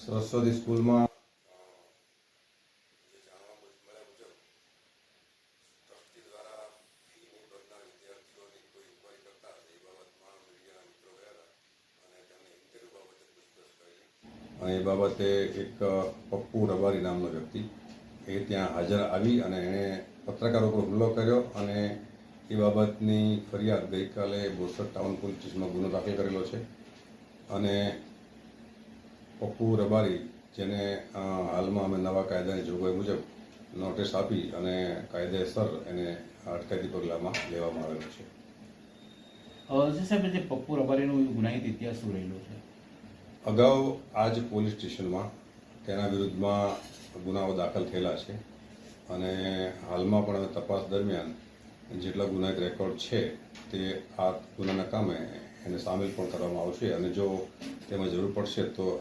સરસ્વતી સ્કૂલમાં. અને એ બાબતે એક પપ્પુ રબારી નામનો વ્યક્તિ, એ ત્યાં હાજર આવી અને એણે પત્રકારો પર હુમલો કર્યો અને એ બાબતની ફરિયાદ ગઈકાલે બોરસદ ટાઉન પોલીસ ગુનો દાખલ કરેલો છે. અને પપ્પુ રબારી જેને હાલમાં અમે નવા કાયદાની જોગવાઈ મુજબ નોટિસ આપી અને કાયદેસર એને અટકાયતી પગલામાં લેવામાં આવેલો છે. સાહેબ જે પપ્પુ રબારીનો ગુનાહિત ઇતિહાસ શું રહેલો છે? અગાઉ આજ પોલીસ સ્ટેશનમાં તેના વિરુદ્ધમાં ગુનાઓ દાખલ થયેલા છે અને હાલમાં પણ અમે તપાસ દરમિયાન જેટલા ગુનાહિત રેકોર્ડ છે તે આ ગુનાના કામે એને સામેલ પણ કરવામાં આવશે અને જો તેમાં જરૂર પડશે તો